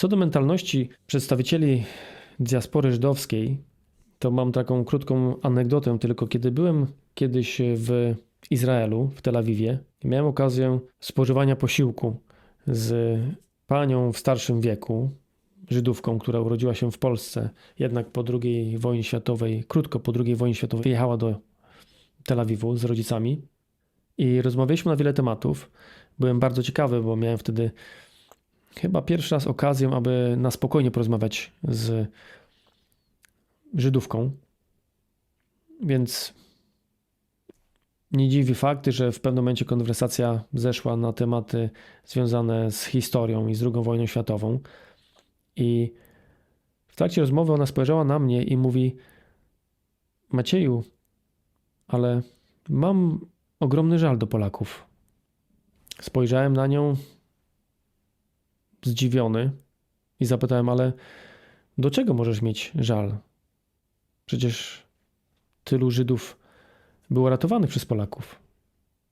Co do mentalności przedstawicieli diaspory żydowskiej, to mam taką krótką anegdotę, tylko kiedy byłem kiedyś w Izraelu, w Tel Awiwie, miałem okazję spożywania posiłku z panią w starszym wieku, Żydówką, która urodziła się w Polsce, jednak po II wojnie światowej, krótko po II wojnie światowej, wyjechała do Tel Awiwu z rodzicami. I rozmawialiśmy na wiele tematów. Byłem bardzo ciekawy, bo miałem wtedy chyba pierwszy raz okazję, aby na spokojnie porozmawiać z Żydówką. Więc nie dziwi fakt, że w pewnym momencie konwersacja zeszła na tematy związane z historią i z II wojną światową. I w trakcie rozmowy ona spojrzała na mnie i mówi: Macieju, ale mam ogromny żal do Polaków. Spojrzałem na nią zdziwiony i zapytałem: Ale do czego możesz mieć żal? Przecież tylu Żydów było ratowanych przez Polaków.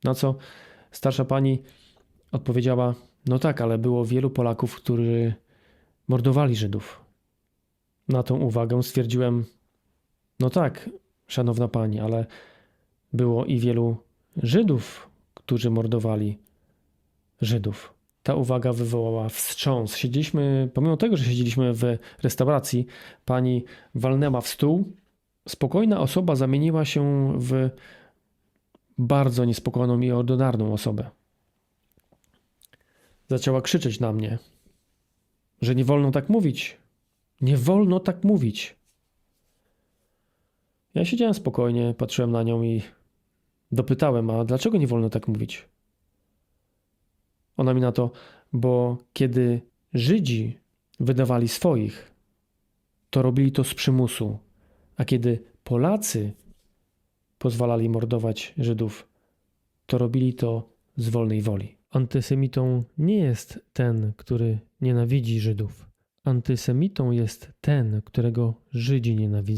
Na co starsza pani odpowiedziała: No tak, ale było wielu Polaków, którzy mordowali Żydów. Na tą uwagę stwierdziłem: No tak, szanowna pani, ale było i wielu Żydów, którzy mordowali Żydów. Ta uwaga wywołała wstrząs. Siedzieliśmy, pomimo tego, że siedzieliśmy w restauracji, pani walnęła w stół. Spokojna osoba zamieniła się w bardzo niespokojną i ordynarną osobę. Zaczęła krzyczeć na mnie, że nie wolno tak mówić. Nie wolno tak mówić. Ja siedziałem spokojnie, patrzyłem na nią i dopytałem, a dlaczego nie wolno tak mówić? Ona mi na to, bo kiedy Żydzi wydawali swoich, to robili to z przymusu, a kiedy Polacy pozwalali mordować Żydów, to robili to z wolnej woli. Antysemitą nie jest ten, który nienawidzi Żydów. Antysemitą jest ten, którego Żydzi nienawidzą.